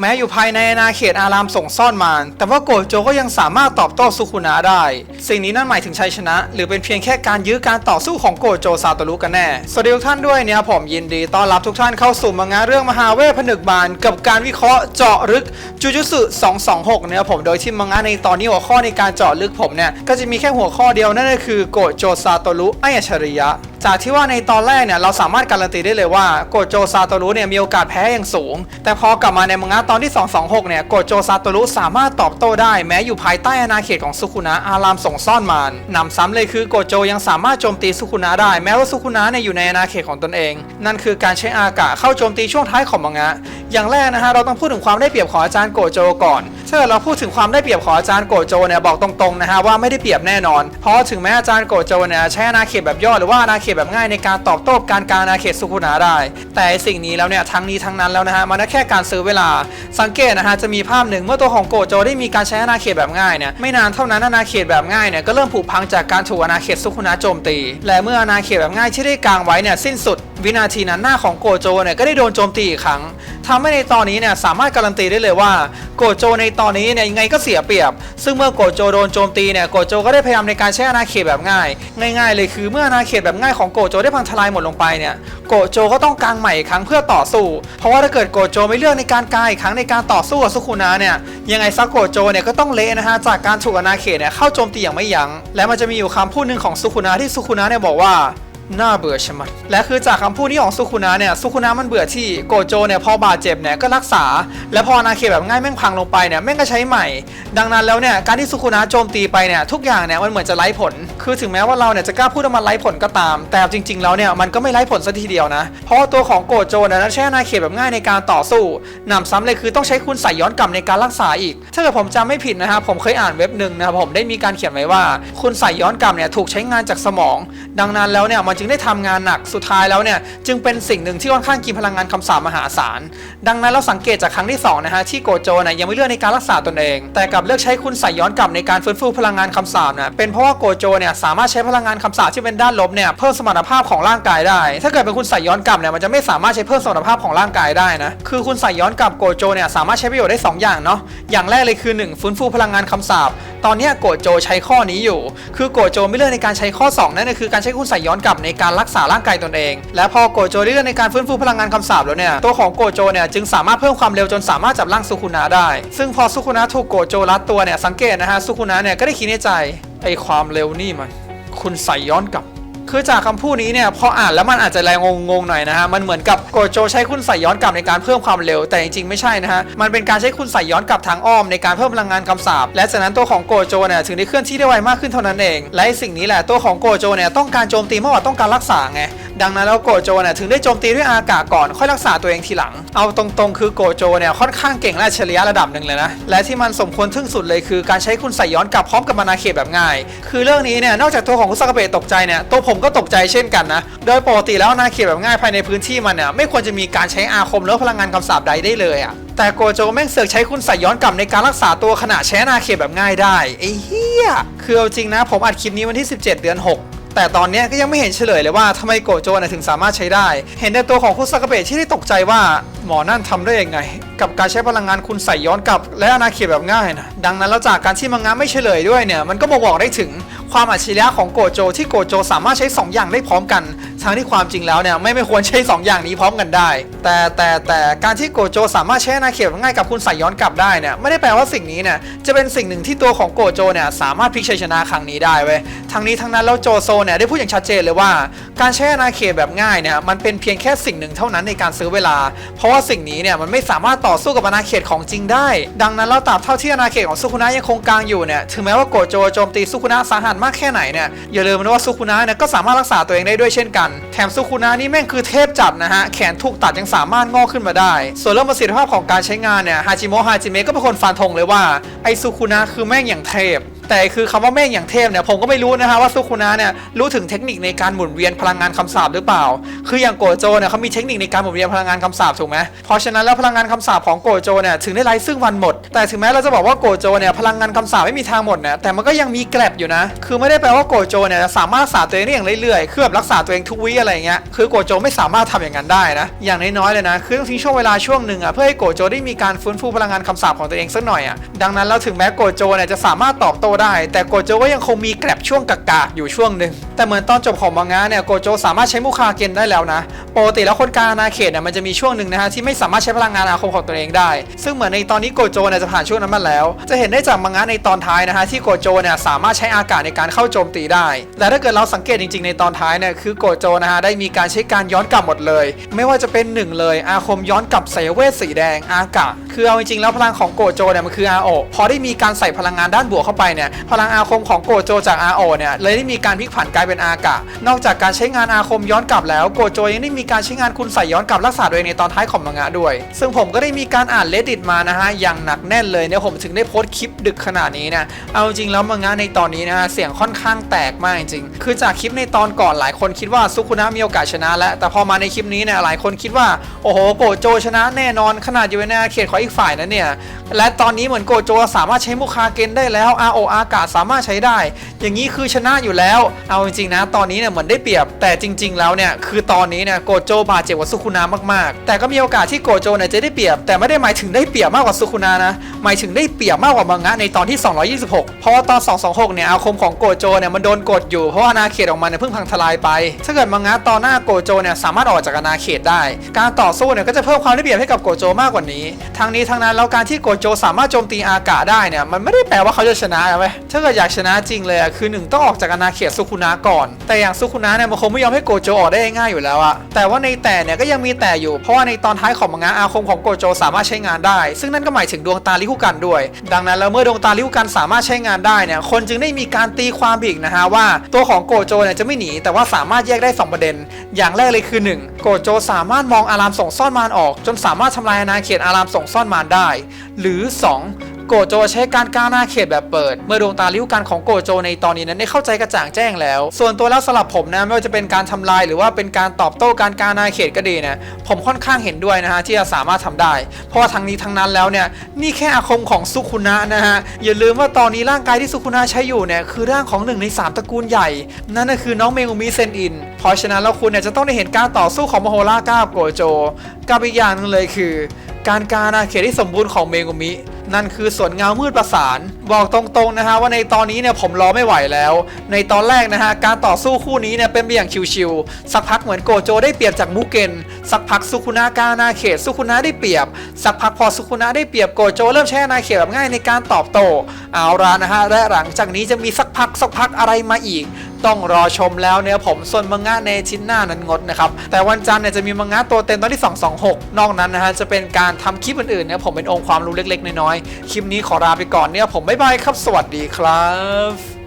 แม้อยู่ภายในอาณาเขตอารามส่งซ่อนมารแต่ว่าโกโจก็ยังสามารถตอบโต้สุคุนะได้ สิ่งนี้นั่นหมายถึงชัยชนะ หรือเป็นเพียงแค่การยื้อการต่อสู้ของโกโจซาโตรุกันแน่ สวัสดีทุกท่านด้วยเนี่ยผมยินดีต้อนรับทุกท่านเข้าสู่มังงะเรื่องมหาเวทผนึกบาน กับการวิเคราะห์เจาะลึกจูจุสึ226เนี่ยผมโดยที่มังงะในตอนนี้หัวข้อในการเจาะลึกผมเนี่ยก็จะมีแค่หัวข้อเดียวนั่นก็คือโกโจซาโตรุไออัจฉริยะจากที่ว่าในตอนแรกเนี่ยเราสามารถการันตีได้เลยว่าโกโจซาโตรุเนี่ยมีโอกาสแพ้อย่างสูง แต่พอกลับมาในมังงะตอนที่ 226 เนี่ย โกโจซาโตรุสามารถตอบโต้ได้แม้อยู่ภายใต้อาณาเขตของสุคุนะอารามส่งซ่อนมานนำซ้ำเลยคือโกโจยังสามารถโจมตีสุคุนะได้ แม้ว่าสุคุนะเนี่ยอยู่ในอาณาเขตของตนเอง นั่นคือการใช้อากาเข้าโจมตีช่วงท้ายของมังงะ อย่างแรกนะฮะเราต้องพูดถึงความได้เปรียบของอาจารย์โกโจก่อนเกิดเราพูดถึงความได้เปรียบของอาจารย์โกโจเนี่ยบอกตรงๆนะฮะว่าไม่ได้เปรียบแน่นอน เพราะถึงแม้อาจารย์โกโจเนี่ยใช้อาณาเขตแบบย่อหรือว่าอาณาเขตแบบง่ายในการตอบโต้การการอาณาเขตสุคุนะได้ แต่สิ่งนี้แล้วเนี่ยทั้งนี้ทั้งนั้นแล้วนะฮะมันก็แค่การซื้อเวลา สังเกตนะฮะจะมีภาพหนึ่งเมื่อตัวของโกโจได้มีการใช้อาณาเขตแบบง่ายเนี่ยไม่นานเท่านั้นอาณาเขตแบบง่ายเนี่ยก็เริ่มผุพังจากการถูกอาณาเขตสุคุนะโจมตี และเมื่ออาณาเขตแบบง่ายที่ได้กางไว้เนี่ยสิ้นสุด วินาทีนั้นหน้าของโกโจเนี่ยก็ได้โดนโจมตีอีกครั้งทำให้ในตอนนี้เนี่ยสามารถการันตีได้เลยว่าโกโจในตอนนี้เนี่ยยังไงก็เสียเปรียบ ซึ่งเมื่อโกโจโดนโจมตีเนี่ยโกโจก็ได้พยายามในการใช้อาณาเขตแบบง่าย ง่าย ๆ เลยคือเมื่ออาณาเขตแบบง่ายของโกโจได้พังทลายหมดลงไปเนี่ยโกโจก็ต้องกางใหม่อีกครั้งเพื่อต่อสู้ เพราะว่าถ้าเกิดโกโจไม่เลือกในการกางอีกครั้งในการต่อสู้กับสุคุนะเนี่ยยังไงซักโกโจเนี่ยก็ต้องเละนะฮะจากการถูกอาณาเขตเนี่ยเข้าโจมตีอย่างไม่ยัง้งและมันจะมีอยู่คำพูดหนึ่งของสุคุนะที่สุคุนะเนี่ยบอกว่า น่าเบื่อใช่ไหมและคือจากคำพูดนี้ของสุคุนะเนี่ยสุคุนะมันเบื่อที่โกโจเนี่ยพอบาดเจ็บเนี่ยก็รักษา และพออนาเคแบบง่ายแม่งพังลงไปเนี่ยแม่งก็ใช้ใหม่ ดังนั้นแล้วเนี่ยการที่สุคุนะโจมตีไปเนี่ยทุกอย่างเนี่ยมันเหมือนจะไร้ผล คือถึงแม้ว่าเราเนี่ยจะกล้าพูดว่ามันไร้ผลก็ตาม แต่จริง ๆ แล้วเนี่ยมันก็ไม่ไร้ผลสัทีเดียวนะ เพราะตัวของโกโจเนี่ยใช้อนาเคแบบง่ายในการต่อสู้หนำซ้ำเลยคือต้องใช้คุณใส่ย้อนกลับในการรักษาอีก ถ้าเกิดผมจำไม่ผิดนะครับผมเคยอ่านเว็บหนึ่งนะครับผมได้มีการเขียนไว้ว่า คุณใส่ย้อนกลับเนี่ยถูกใช้งานจากสมอง ดังนั้นแล้วเนี่ยมันจึงได้ทำงานหนักสุดท้ายแล้วเนี่ยจึงเป็นสิ่งหนึ่งที่ค่อนข้างกินพลังงานคำสาปมหาศาลดังนั้นเราสังเกตจากครั้งที่2นะฮะที่โกโจเนี่ยยังไม่เลือกในการรักษาตนเอง แต่กลับเลือกใช้คุณใส่ย้อนกลับในการฟื้นฟูพลังงานคำสาปนะเป็นเพราะว่าโกโจเนี่ยสามารถใช้พลังงานคำสาปที่เป็นด้านลบเนี่ยเพิ่มสมรรถภาพของร่างกายได้ ถ้าเกิดเป็นคุณใส่ย้อนกลับเนี่ยมันจะไม่สามารถใช้เพิ่มสมรรถภาพของร่างกายได้นะคือคุณใส่ย้อนกลับโกโจเนี่ยสามารถใช้ประโยชน์ได้สองอย่างเนาะอย่างแรกเลยคือหนึ่งฟื้นฟูพลังงานคำสาปตอนนี้โกโจใช้ข้อนี้อยู่ คือโกโจไม่เลือกในการใช้ข้อสองนั่นก็คือการใช้คุณใส่ย้อนกลับในในการรักษาร่างกายตนเอง และพอโกโจได้เลือกในการฟื้นฟูพลังงานคำสาปแล้วเนี่ยตัวของโกโจเนี่ยจึงสามารถเพิ่มความเร็วจนสามารถจับร่างสุคุนะได้ ซึ่งพอสุคุนะถูกโกโจรัดตัวเนี่ยสังเกตนะฮะสุคุนะเนี่ยก็ได้คิดในใจไอความเร็วนี่มันคุณใส่ย้อนกลับ คือจากคำพูดนี้เนี่ยพออ่านแล้วมันอาจจะแรงงงๆหน่อยนะฮะมันเหมือนกับโกโจใช้คุณใส่ย้อนกลับในการเพิ่มความเร็ว แต่จริงๆไม่ใช่นะฮะมันเป็นการใช้คุณใส่ย้อนกลับทางอ้อมในการเพิ่มพลังงานคำสาบและจากนั้นตัวของโกโจเนี่ยถึงได้เคลื่อนที่ได้ไวมากขึ้นเท่านั้นเอง และสิ่งนี้แหละตัวของโกโจเนี่ยต้องการโจมตีมากกว่าต้องการรักษาไง ดังนั้นแล้วโกโจเนี่ยถึงได้โจมตีด้วยอากาศก่อนค่อยรักษาตัวเองทีหลัง เอาตรงๆ คือโกโจเนี่ยค่อนข้างเก่งและอัจฉริยระดับหนึ่งเลยนะ และที่มันสมควรทึ่งสุดเลยคือการใช้คุณใส่ย้อนกลับพร้อมกับมานาเขตแบบง่าย คือเรื่องนี้เนี่ยนอกจากตัวของคุซากาเบะตกใจเนี่ยตัวผมก็ตกใจเช่นกันนะ โดยปกติแล้วนาเขตแบบง่ายภายในพื้นที่มันเนี่ยไม่ควรจะมีการใช้อาคมหรือพลังงานคำสาปใดได้เลยอะแต่โกโจแม่งเสือกใช้คุณใส่ย้อนกลับในการรักษาตัวขณะใช้นาเขตแบบง่ายได้ไอ้เหี้ยคือเอาจริงนะผมอัดคลิปนี้วันที่ 17 เดือน 6แต่ตอนนี้ก็ยังไม่เห็นเฉลยเลยว่าทำไมโกโจนะถึงสามารถใช้ได้ เห็นแต่ตัวของคุณซากาเบะที่ได้ตกใจว่าหมอนั่นทำได้ยังไง กับการใช้พลังงานคุณใส่ย้อนกลับ และอาณาเขตแบบง่ายนะดังนั้นแล้วจากการที่มังงะไม่เฉลยด้วยเนี่ยมันก็บอกบอกได้ถึง ความอัจฉริยะของโกโจที่โกโจสามารถใช้ 2 อย่างได้พร้อมกันทั้งที่ความจริงแล้วเนี่ยไม่ไม่ควรใช้ 2 อย่างนี้พร้อมกันได้ แต่แต่แต่การที่โกโจสามารถใช้นาเขียบบง่ายกับคุณใส่ย้อนกลับได้เนี่ยไม่ได้แปลว่าสิ่งนี้เนี่ยจะเป็นสิ่งหนึ่งที่ตัวของโกโจเนี่ยสามารถพลิกชัยชนะครั้งนี้ได้เว้ยทั้งนี้ทั้งนั้นแล้วโจโซเนี่ยได้พูดอย่างชัดเจนเลยว่า การใช้อาณาเขตแบบง่ายเนี่ยมันเป็นเพียงแค่สิ่งหนึ่งเท่านั้นในการซื้อเวลา เพราะว่าสิ่งนี้เนี่ยมันไม่สามารถต่อสู้กับอาณาเขตของจริงได้ ดังนั้นแล้วตราบเท่าที่อาณาเขตของสุคุนะยังคงกลางอยู่เนี่ยถึงแม้ว่าโกโจโจมตีสุคุนะสาหัสมากแค่ไหนเนี่ยอย่าลืมนะว่าสุคุนะเนี่ยก็สามารถรักษาตัวเองได้ด้วยเช่นกัน แถมสุคุนะนี่แม่งคือเทพจัดนะฮะแขนถูกตัดยังสามารถงอกขึ้นมาได้ ส่วนเรื่องประสิทธิภาพของการใช้งานเนี่ยฮาจิโมะฮาจิเมะก็เป็นคนฟันธงเลยว่าไอสุคุนะคือแม่งอย่างเทพ แต่คือคำว่าเมฆอย่างเทพเนี่ยผมก็ไม่รู้นะฮะว่าซุคุนะเนี่ยรู้ถึงเทคนิคในการหมุนเวียนพลังงานคำสาปหรือเปล่า คืออย่างโกโจเนี่ยเขามีเทคนิคในการหมุนเวียนพลังงานคำสาปถูกไหมเพราะฉะนั้นแล้วพลังงานคำสาปของโกโจเนี่ยถึงได้ไร้ซึ่งวันหมด แต่ถึงแม้เราจะบอกว่าโกโจเนี่ยพลังงานคำสาปไม่มีทางหมดเนี่ยแต่มันก็ยังมีแกลบอยู่นะ คือไม่ได้แปลว่าโกโจเนี่ยจะสามารถรักษาตัวเองได้อย่างเรื่อยๆ คือแบบรักษาตัวเองทุกวิอะไรเงี้ย คือโกโจไม่สามารถทำอย่างนั้นได้นะ อย่างน้อยๆเลยนะ คือต้องทิ้งช่วงเวลาช่วงหนึ่งอะเพื่อให้โกโจได้มีการฟื้นฟูพลังงานคำสาปของตัวเองสักหน่อยอะ ดังนั้นแล้วถึงแม้โกโจเนี่ยจะสามารถตอบโต้ได้ แต่โกโจก็ยังคงมีแกลบช่วงกากๆอยู่ช่วงหนึ่งแต่เหมือนตอนจบของมังงะเนี่ยโกโจสามารถใช้มุคาเกนได้แล้วนะปกติแล้วคนกาอาณาเขตเนี่ยมันจะมีช่วงหนึ่งนะฮะที่ไม่สามารถใช้พลังงานอาคมของตัวเองได้ ซึ่งเหมือนในตอนนี้โกโจเนี่ยจะผ่านช่วงนั้นมาแล้ว จะเห็นได้จากมังงะในตอนท้ายนะฮะที่โกโจเนี่ยสามารถใช้อากาศในการเข้าโจมตีได้แต่ถ้าเกิดเราสังเกตจริง ๆ ในตอนท้ายเนี่ยคือโกโจนะฮะได้มีการใช้การย้อนกลับหมดเลย ไม่ว่าจะเป็นหนึ่งเลยอาคมย้อนกลับสายเวทสีแดงอากาศคือเอาจริงๆแล้วพลังของโกโจเนี่ยมันคืออาโอพอได้มีการใส่พลังงานด้านบวกเข้าไปเนี่ยพลังอาคมของโกโจจากอาโอเนี่ยเลยได้มีการพลิกผันกลายเป็นอากาศนอกจากการใช้งานอาคมย้อนกลับแล้วโกโจยังได้มีการใช้งานคุณใส่ย้อนกลับรักษาตัวเองในตอนท้ายของมังงะด้วย ซึ่งผมก็ได้มีการอ่านเลดิตมานะฮะอย่างหนักแน่นเลยเนี่ยผมถึงได้โพสต์คลิปดึกขนาดนี้นะเอาจริงแล้วมังงะในตอนนี้นะฮะเสียงค่อนข้างแตกมากจริงคือจากคลิปในตอนก่อนหลายคนคิดว่าซุคุนะมีโอกาสชนะ แล้วแต่พอมาในคลิปนี้เนี่ยหลายคนคิดว่าโอ้โหโกโจชนะแน่นอนขนาดอยู่ในอาเขตของอีกฝ่ายนะเนี่ยและตอนนี้เหมือนโกโจสามารถใช้มุคาเกนได้แล้วอาโออาอากาศสามารถใช้ได้ อย่างนี้คือชนะอยู่แล้ว เอาจริงๆนะ ตอนนี้เนี่ยเหมือนได้เปรียบ แต่จริง ๆ แล้วเนี่ยคือตอนนี้เนี่ยโกโจบาดเจ็บกว่าซุคุนะมากๆ แต่ก็มีโอกาสที่โกโจเนี่ยจะได้เปรียบ แต่ไม่ได้หมายถึงได้เปรียบมากกว่าซุคุนะนะ หมายถึงได้เปรียบมากกว่ามังงะในตอนที่ 226 เพราะว่าตอน 226 เนี่ยอาคมของโกโจเนี่ยมันโดนกดอยู่ เพราะว่าอาณาเขตของมันเนี่ยเพิ่งพังทลายไป ถ้าเกิดมังงะตอนหน้าโกโจเนี่ยสามารถออกจากอาณาเขตได้ การต่อสู้เนี่ยก็จะเพิ่มความได้เปรียบให้กับโกโจมากกว่านี้ ทั้งนี้ทั้งนั้นแล้วการที่โกโจสามารถโจมตีอากาได้เนี่ยมันไม่ได้แปลว่าเขาจะชนะนะเว้ยถ้าเกิดอยากชนะจริงเลยอะคือหนึ่งต้องออกจากอาณาเขตซุคุนะก่อน แต่อย่างซุคุนะเนี่ยมันคงไม่ยอมให้โกโจออกได้ง่ายๆอยู่แล้วอะแต่ว่าในแต่เนี่ยก็ยังมีแต่อยู่ เพราะว่าในตอนท้ายของมังงะอาคมของโกโจสามารถใช้งานได้ ซึ่งนั่นก็หมายถึงดวงตาลิคุกันด้วย ดังนั้นแล้วเมื่อดวงตาลิคุกันสามารถใช้งานได้เนี่ย คนจึงได้มีการตีความอีกนะฮะว่าตัวของโกโจเนี่ยจะไม่หนี แต่ว่าสามารถแยกได้สองประเด็น อย่างแรกเลยคือหนึ่งโกโจสามารถมองอารามส่งซ่อนมารออก จนสามารถทำลายอาณาเขตอารามส่งซ่อนมารได้ หรือสอง โกโจใช้การก้าวหน้าเขตแบบเปิด เมื่อดวงตาลิ้วกันของโกโจในตอนนี้นั้นได้เข้าใจกระจ่างแจ้งแล้ว ส่วนตัวแล้วสำหรับผมนะไม่ว่าจะเป็นการทำลายหรือว่าเป็นการตอบโต้การก้าวหน้าเขตก็ดีนะผมค่อนข้างเห็นด้วยนะฮะที่จะสามารถทำได้ เพราะว่าทั้งนี้ทั้งนั้นแล้วเนี่ยนี่แค่อาคมของซุคุนะนะฮะอย่าลืมว่าตอนนี้ร่างกายที่ซุคุนะใช้อยู่เนี่ยคือร่างของหนึ่งในสามตระกูลใหญ่ นั่นก็คือน้องเมงุมิเซนอินเพราะฉะนั้นแล้วคุณเนี่ยจะต้องได้เห็นการต่อสู้ของมโหราก้าบโกโจกับอีกอย่างหนึงเลยคือ การกาอาณาเขตที่สมบูรณ์ของเมกุมิ นั่นคือส่วนเงามืดประสาน บอกตรงๆนะฮะว่าในตอนนี้เนี่ยผมรอไม่ไหวแล้ว ในตอนแรกนะฮะการต่อสู้คู่นี้เนี่ยเป็นไปอย่างชิวๆสักพักเหมือนโกโจได้เปรียบจากมุเกนสักพักสุคุนากาอาณาเขตสุคุนะได้เปรียบ สักพักพอสุคุนะได้เปรียบโกโจเริ่มใช้อาณาเขตแบบง่ายในการตอบโต้เอาละนะฮะและหลังจากนี้จะมีสักพักสักพักอะไรมาอีก ต้องรอชมแล้วเนี่ยผมส่วนมังงะในชิ้นหน้านั้นงดนะครับแต่วันจันทร์เนี่ยจะมีมังงะตัวเต็มตอนที่ 226 นอกนั้นนะฮะจะเป็นการทำคลิปอื่นๆเนี่ยผมเป็นองค์ความรู้เล็กๆ น้อยๆคลิปนี้ขอลาไปก่อนเนี่ยผมบ๊ายบายครับสวัสดีครับ